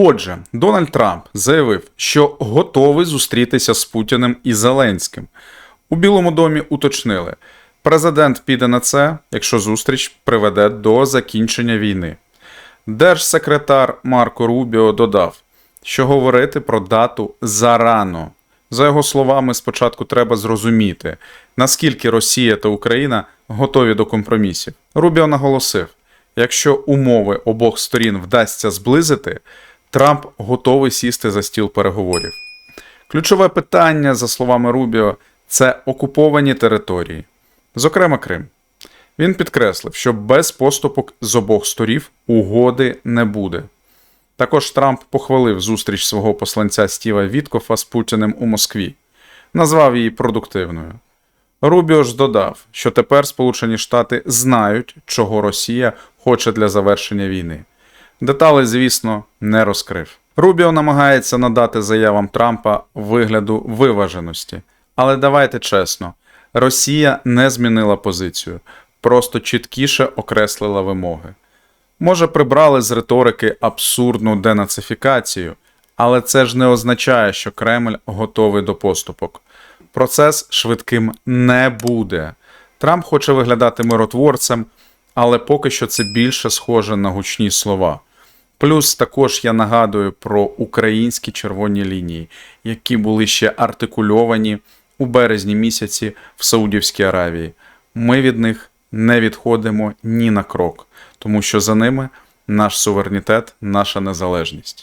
Отже, Дональд Трамп заявив, що готовий зустрітися з Путіним і Зеленським. У Білому домі уточнили, президент піде на це, якщо зустріч приведе до закінчення війни. Держсекретар Марко Рубіо додав, що говорити про дату зарано. За його словами, спочатку треба зрозуміти, наскільки Росія та Україна готові до компромісів. Рубіо наголосив, якщо умови обох сторін вдасться зблизити, Трамп готовий сісти за стіл переговорів. Ключове питання, за словами Рубіо, це окуповані території, зокрема Крим. Він підкреслив, що без поступок з обох сторів угоди не буде. Також Трамп похвалив зустріч свого посланця Стіва Віткофа з Путіним у Москві, назвав її продуктивною. Рубіо ж додав, що тепер Сполучені Штати знають, чого Росія хоче для завершення війни. Деталі, звісно, не розкрив. Рубіо намагається надати заявам Трампа вигляду виваженості. Але давайте чесно, Росія не змінила позицію, просто чіткіше окреслила вимоги. Може, прибрали з риторики абсурдну денацифікацію, але це ж не означає, що Кремль готовий до поступок. Процес швидким не буде. Трамп хоче виглядати миротворцем, але поки що це більше схоже на гучні слова. Плюс також я нагадую про українські червоні лінії, які були ще артикульовані у березні місяці в Саудівській Аравії. Ми від них не відходимо ні на крок, тому що за ними наш суверенітет, наша незалежність.